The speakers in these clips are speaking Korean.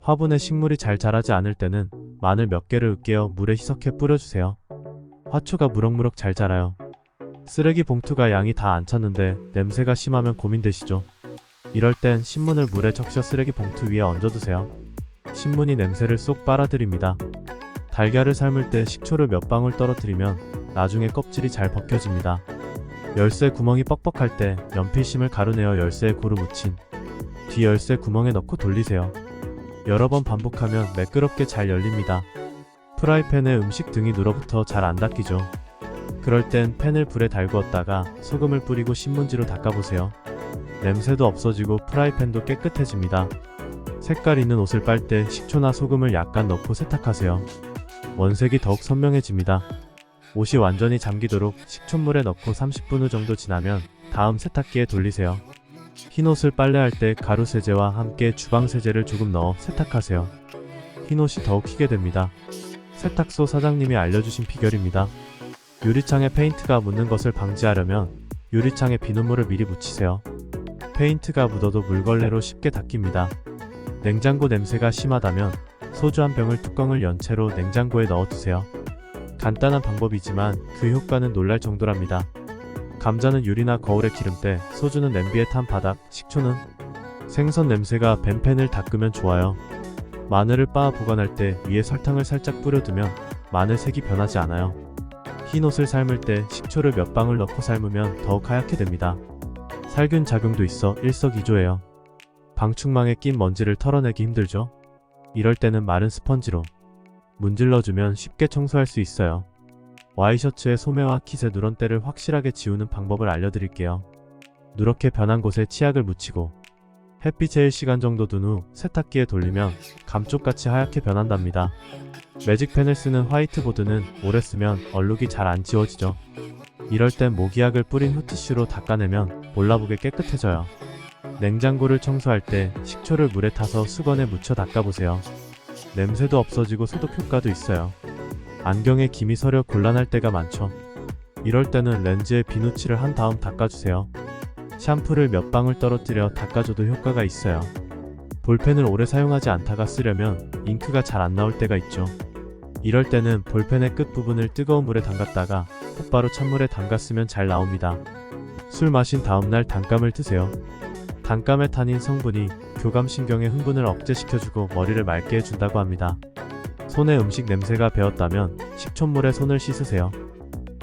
화분에 식물이 잘 자라지 않을 때는 마늘 몇 개를 으깨어 물에 희석해 뿌려주세요. 화초가 무럭무럭 잘 자라요. 쓰레기 봉투가 양이 다 안 찼는데 냄새가 심하면 고민되시죠? 이럴 땐 신문을 물에 적셔 쓰레기 봉투 위에 얹어두세요. 신문이 냄새를 쏙 빨아들입니다. 달걀을 삶을 때 식초를 몇 방울 떨어뜨리면 나중에 껍질이 잘 벗겨집니다. 열쇠 구멍이 뻑뻑할 때 연필심을 가루내어 열쇠에 고루 묻힌 뒤 열쇠 구멍에 넣고 돌리세요. 여러 번 반복하면 매끄럽게 잘 열립니다. 프라이팬에 음식 등이 눌어붙어 잘 안 닦이죠. 그럴 땐 팬을 불에 달구었다가 소금을 뿌리고 신문지로 닦아보세요. 냄새도 없어지고 프라이팬도 깨끗해집니다. 색깔 있는 옷을 빨 때 식초나 소금을 약간 넣고 세탁하세요. 원색이 더욱 선명해집니다. 옷이 완전히 잠기도록 식초물에 넣고 30분 후 정도 지나면 다음 세탁기에 돌리세요. 흰 옷을 빨래할 때 가루 세제와 함께 주방 세제를 조금 넣어 세탁하세요. 흰 옷이 더욱 희게 됩니다. 세탁소 사장님이 알려주신 비결입니다. 유리창에 페인트가 묻는 것을 방지하려면 유리창에 비눗물을 미리 묻히세요. 페인트가 묻어도 물걸레로 쉽게 닦입니다. 냉장고 냄새가 심하다면 소주 한 병을 뚜껑을 연 채로 냉장고에 넣어두세요. 간단한 방법이지만 그 효과는 놀랄 정도랍니다. 감자는 유리나 거울에 기름때, 소주는 냄비에 탄 바닥, 식초는 생선 냄새가 뱀팬을 닦으면 좋아요. 마늘을 빻아 보관할 때 위에 설탕을 살짝 뿌려두면 마늘 색이 변하지 않아요. 흰 옷을 삶을 때 식초를 몇 방울 넣고 삶으면 더욱 하얗게 됩니다. 살균 작용도 있어 일석이조예요. 방충망에 낀 먼지를 털어내기 힘들죠? 이럴 때는 마른 스펀지로 문질러주면 쉽게 청소할 수 있어요. 와이셔츠의 소매와 킷의 누런때를 확실하게 지우는 방법을 알려드릴게요. 누렇게 변한 곳에 치약을 묻히고 햇빛에 1시간 정도 둔 후 세탁기에 돌리면 감쪽같이 하얗게 변한답니다. 매직펜을 쓰는 화이트보드는 오래 쓰면 얼룩이 잘 안 지워지죠. 이럴 땐 모기약을 뿌린 후 티슈로 닦아내면 몰라보게 깨끗해져요. 냉장고를 청소할 때 식초를 물에 타서 수건에 묻혀 닦아보세요. 냄새도 없어지고 소독 효과도 있어요. 안경에 김이 서려 곤란할 때가 많죠. 이럴 때는 렌즈에 비누칠을 한 다음 닦아주세요. 샴푸를 몇 방울 떨어뜨려 닦아줘도 효과가 있어요. 볼펜을 오래 사용하지 않다가 쓰려면 잉크가 잘 안 나올 때가 있죠. 이럴 때는 볼펜의 끝부분을 뜨거운 물에 담갔다가 곧바로 찬물에 담갔으면 잘 나옵니다. 술 마신 다음날 단감을 드세요. 단감의 탄닌 성분이 교감신경의 흥분을 억제시켜주고 머리를 맑게 해준다고 합니다. 손에 음식 냄새가 배었다면 식초물에 손을 씻으세요.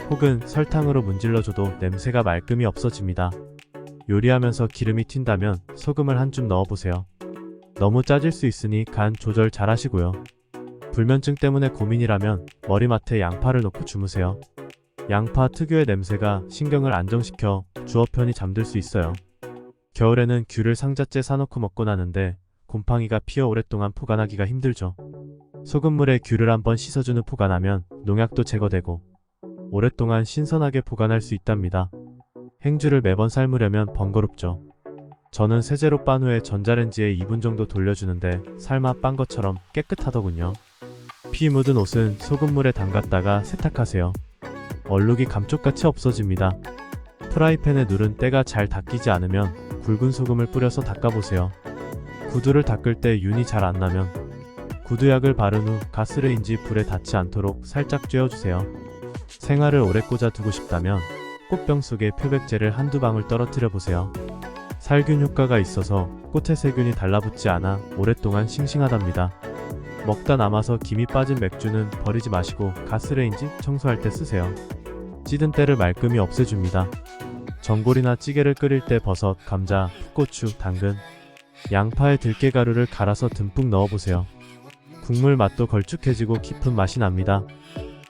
혹은 설탕으로 문질러줘도 냄새가 말끔히 없어집니다. 요리하면서 기름이 튄다면 소금을 한 줌 넣어보세요. 너무 짜질 수 있으니 간 조절 잘 하시고요. 불면증 때문에 고민이라면 머리맡에 양파를 놓고 주무세요. 양파 특유의 냄새가 신경을 안정시켜 주어 편히 잠들 수 있어요. 겨울에는 귤을 상자째 사놓고 먹곤 하는데 곰팡이가 피어 오랫동안 포간하기가 힘들죠. 소금물에 귤을 한번 씻어준 후 포간하면 농약도 제거되고 오랫동안 신선하게 보관할 수 있답니다. 행주를 매번 삶으려면 번거롭죠. 저는 세제로 빤 후에 전자레인지에 2분 정도 돌려주는데 삶아 빤 것처럼 깨끗하더군요. 피 묻은 옷은 소금물에 담갔다가 세탁하세요. 얼룩이 감쪽같이 없어집니다. 프라이팬에 누른 때가 잘 닦이지 않으면 굵은 소금을 뿌려서 닦아보세요. 구두를 닦을 때 윤이 잘 안 나면 구두약을 바른 후 가스레인지 불에 닿지 않도록 살짝 쬐어주세요. 생활을 오래 꽂아 두고 싶다면 꽃병 속에 표백제를 한두 방울 떨어뜨려 보세요. 살균 효과가 있어서 꽃에 세균이 달라붙지 않아 오랫동안 싱싱하답니다. 먹다 남아서 김이 빠진 맥주는 버리지 마시고 가스레인지 청소할 때 쓰세요. 찌든 때를 말끔히 없애줍니다. 전골이나 찌개를 끓일 때 버섯, 감자, 풋고추, 당근, 양파에 들깨가루를 갈아서 듬뿍 넣어보세요. 국물 맛도 걸쭉해지고 깊은 맛이 납니다.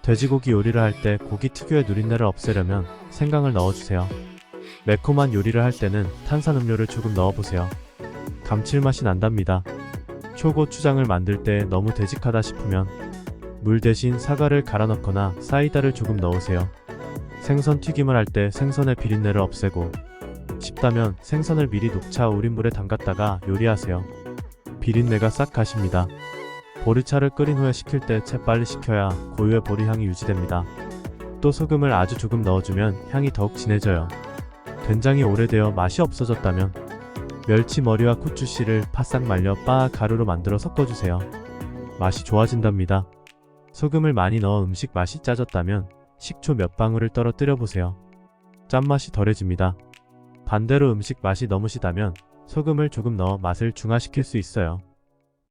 돼지고기 요리를 할 때 고기 특유의 누린내를 없애려면 생강을 넣어주세요. 매콤한 요리를 할 때는 탄산음료를 조금 넣어보세요. 감칠맛이 난답니다. 초고추장을 만들 때 너무 되직하다 싶으면 물 대신 사과를 갈아 넣거나 사이다를 조금 넣으세요. 생선 튀김을 할 때 생선의 비린내를 없애고 쉽다면 생선을 미리 녹차 우린 물에 담갔다가 요리하세요. 비린내가 싹 가십니다. 보리차를 끓인 후에 식힐 때 채 빨리 식혀야 고유의 보리 향이 유지됩니다. 또 소금을 아주 조금 넣어주면 향이 더욱 진해져요. 된장이 오래되어 맛이 없어졌다면 멸치 머리와 고추 씨를 바싹 말려 바 가루로 만들어 섞어주세요. 맛이 좋아진답니다. 소금을 많이 넣어 음식 맛이 짜졌다면 식초 몇 방울을 떨어뜨려 보세요. 짠맛이 덜해집니다. 반대로 음식 맛이 너무 시다면 소금을 조금 넣어 맛을 중화시킬 수 있어요.